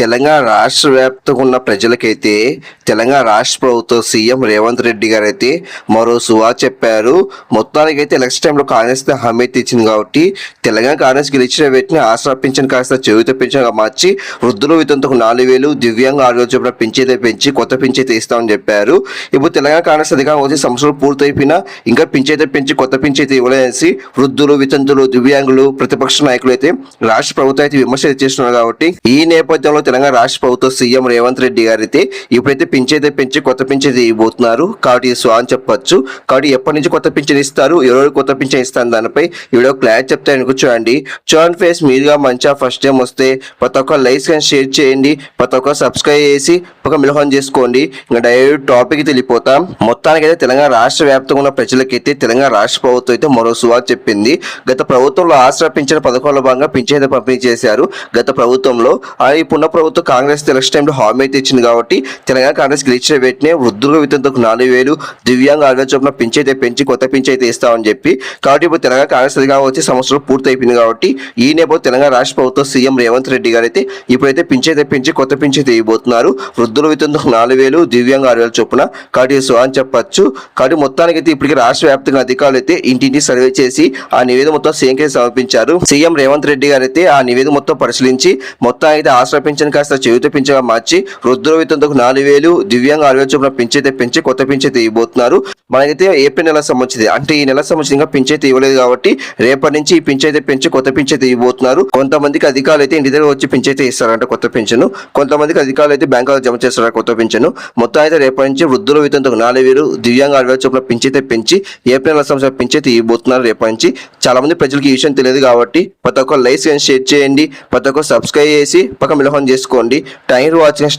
తెలంగాణ రాష్ట్ర వ్యాప్తంగా ఉన్న ప్రజలకైతే తెలంగాణ రాష్ట్ర ప్రభుత్వ సీఎం రేవంత్ రెడ్డి గారు అయితే మరో సువా చెప్పారు. మొత్తానికైతే ఎలక్షన్ టైంలో కాంగ్రెస్ హామీ అయితే ఇచ్చింది కాబట్టి తెలంగాణ కాంగ్రెస్ గెలిచిన వ్యక్తిని ఆసరా పింఛన్ కాస్త చెవిత పింఛన్గా మార్చి వృద్ధులు వితంతకు నాలుగు వేలు దివ్యాంగ ఆరోగ్య పింఛైతే పెంచి కొత్త పింఛైతే ఇస్తామని చెప్పారు. ఇప్పుడు తెలంగాణ కాంగ్రెస్ అధికారం వచ్చి సంవత్సరాలు పూర్తయిపోయినా ఇంకా పింఛైతే పెంచి కొత్త పింఛైతే ఇవ్వలేసి వృద్ధులు వితంతులు దివ్యాంగులు ప్రతిపక్ష నాయకులు అయితే రాష్ట్ర ప్రభుత్వం అయితే విమర్శలు చేస్తున్నారు కాబట్టి ఈ నేపథ్యంలో తెలంగాణ రాష్ట్ర ప్రభుత్వ సీఎం రేవంత్ రెడ్డి గారైతే అయితే ఇప్పుడైతే పింఛైతే పెంచి కొత్త పింఛైతే ఇవ్వబోతున్నారు. కాబట్టి సో అని చెప్పొచ్చు. కాబట్టి ఎప్పటి నుంచి కొత్త పింఛన్ ఇస్తారు? ఎవరు కొత్త పింఛన్ ఇస్తారు దానిపై? వీడియో క్లారిటీ చెప్తే కూర్చోండి చూడండి. చూడండి ఫేస్ మీరుగా మంచిగా ఫస్ట్ టైం వస్తే ప్రతి ఒక్క లైక్స్ కానీ షేర్ చేయండి. ప్రతి ఒక్క సబ్స్క్రైబ్ చేసి ఒక మిలహన్ చేసుకోండి. ఇంకా డైరెక్ట్ టాపిక్ తెలియపోతాం మొత్తానికి అయితే తెలంగాణ రాష్ట్ర వ్యాప్తంగా ఉన్న ప్రజలకైతే తెలంగాణ రాష్ట్ర ప్రభుత్వం అయితే మరో సువార్ చెప్పింది. గత ప్రభుత్వంలో ఆసరా పింఛన్ పథకంలో భాగంగా పింఛన్ అయితే పంపిణీ చేశారు. గత ప్రభుత్వంలో ఆ ఇప్పుడున్న ప్రభుత్వం కాంగ్రెస్ ఎలక్షన్ టైంలో హామీ అయితే ఇచ్చింది కాబట్టి తెలంగాణ కాంగ్రెస్ గెలిచిన వెంటనే వృద్ధుల వితంతకు నాలుగు వేలు దివ్యాంగ ఆరోగ్య చొప్పున పెంచైతే పెంచి కొత్త పెంచి అయితే ఇస్తామని చెప్పి. కాబట్టి ఇప్పుడు తెలంగాణ కాంగ్రెస్ అధికారం వచ్చి సంవత్సరం పూర్తి అయిపోయింది కాబట్టి ఈ నేపథ్యం తెలంగాణ రాష్ట్ర ప్రభుత్వం సీఎం రేవంత్ రెడ్డి గారు అయితే ఇప్పుడైతే పెంచైతే పెంచి కొత్త పింఛన్ అయితే ఇవ్వబోతున్నారు. వృద్ధుల వితంతకు నాలుగు వేలు దివ్యాంగ ఆరు వేలు చొప్పున కాబట్టి సో అని చెప్పచ్చు. కాబట్టి మొత్తానికి అయితే ఇప్పటికి రాష్ట్ర వ్యాప్తంగా అధికారులు అయితే ఇంటింటి సర్వే చేసి ఆ నివేదిక మొత్తం సీఎంకి సమర్పించారు. సీఎం రేవంత్ రెడ్డి గారు అయితే ఆ నివేదిక మొత్తం పరిశీలించి మొత్తం అయితే ఆశ్రపించి పింఛన్ కాస్త చెవిత పింఛగా మార్చి వృద్ధుల వేతనకు నాలుగు వేలు దివ్యాంగ ఆరు వేలు చొప్పున పింఛైతే పెంచి కొత్త పింఛైతే ఇవ్వబోతున్నారు మనకైతే ఏప్రిల్ నెల సంబంధించింది. అంటే ఈ నెల సంబంధించి ఇంకా పింఛైతే ఇవ్వలేదు కాబట్టి రేపటి నుంచి ఈ పింఛైతే పెంచి కొత్త పింఛైతే ఇవ్వబోతున్నారు కొంతమందికి అధికారులు అయితే ఇంటి దగ్గర వచ్చి పింఛైతే ఇస్తారంట కొత్త పింఛను. కొంతమందికి అధికారులు అయితే బ్యాంకులో జమ చేస్తారంట కొత్త పింఛను. మొత్తం అయితే రేపటి నుంచి వృద్ధుల వేతనకు నాలుగు వేలు దివ్యాంగ ఆరు వేలు చొప్పున పింఛైతే పెంచి ఏప్రిల్ నెల సంవత్సరం పింఛైతే ఇవ్వబోతున్నారు రేపటి నుంచి. చాలా మంది ప్రజలకు ఈ విషయం తెలియదు కాబట్టి ప్రతి ఒక్క లైక్ షేర్ చేయండి ప్రతి ఒక్క సబ్స్క్రైబ్ చేసి పక్క మిలహం చేసుకోండి. Thank watching